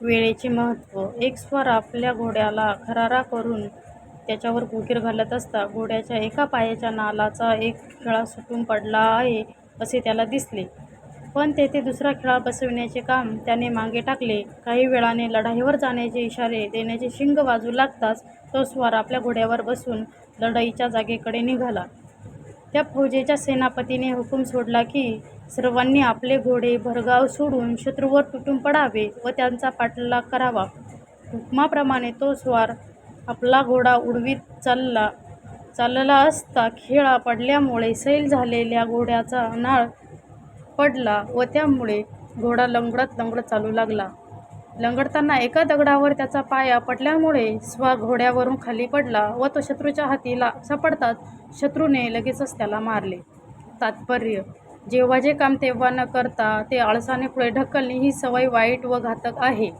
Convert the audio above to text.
वेळेचे महत्त्व. एक स्वार आपल्या घोड्याला खरारा करून त्याच्यावर कुकीर घालत असता घोड्याच्या एका पायाच्या नालाचा एक खिळा सुटून पडला आहे असे त्याला दिसले. पण तेथे दुसरा खिळा बसविण्याचे काम त्याने मागे टाकले. काही वेळाने लढाईवर जाण्याचे इशारे देण्याचे शिंग वाजू लागताच तो स्वार आपल्या घोड्यावर बसून लढाईच्या जागेकडे निघाला. त्या फौजेच्या सेनापतीने हुकूम सोडला की सर्वांनी आपले घोडे भरगाव सोडून शत्रूवर तुटून पडावे व त्यांचा पाठलाग करावा. हुकमाप्रमाणे तो स्वार आपला घोडा उडवीत चालला. चालला असता खेळा पडल्यामुळे सैल झालेल्या घोड्याचा नाळ पडला व त्यामुळे घोडा लंगडत लंगडत चालू लागला. लंगडताना एका दगडावर त्याचा पाय पडल्यामुळे स्व घोड्यावरून खाली पडला व तो शत्रूच्या हातीला सापडताच शत्रूने लगेचच त्याला मारले. तात्पर्य जेव्हा जे काम तेव्हा न करता ते आळसाने पुढे ढकलणे ही सवय वाईट व घातक आहे.